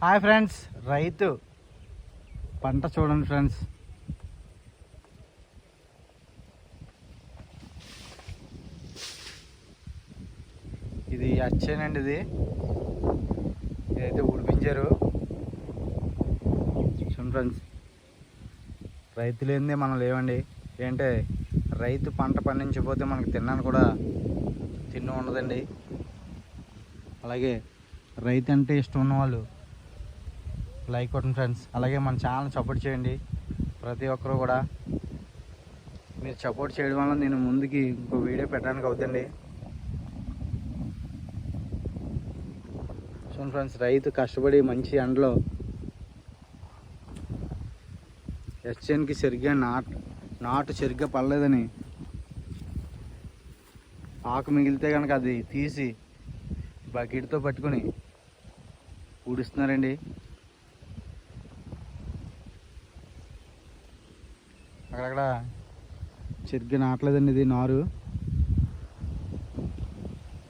Hi friends రైతు. పంట చూడండి ఫ్రెండ్స్. ఇది అచ్చేనండి ఇది. ఇదైతే ఉడిపించారు. చూడండి ఫ్రెండ్స్. రైతు లేనిదే మనం లేవండి. ఏంటంటే రైతు పంట పండించకపోతే మనకి తిన్నాను కూడా తిన్న ఉండదండి. అలాగే రైతు అంటే ఇష్టం ఉన్నవాళ్ళు లైక్ కొట్టండి ఫ్రెండ్స్. అలాగే మన ఛానల్ సపోర్ట్ చేయండి. ప్రతి ఒక్కరూ కూడా మీరు సపోర్ట్ చేయడం వల్ల నేను ముందుకి ఇంకో వీడియో పెట్టడానికి అవుతుంది. చూడండి ఫ్రెండ్స్ రైతు కష్టపడి మంచి ఎండలో ఎస్ఎన్కి సరిగ్గా నాట్ నాటు సరిగ్గా పడలేదని ఆకు మిగిలితే కనుక అది తీసి బకెట్తో పట్టుకొని ఊడిస్తున్నారండి. అక్కడక్కడ. సరిగ్గా నాటలేదండి ఇది నారు.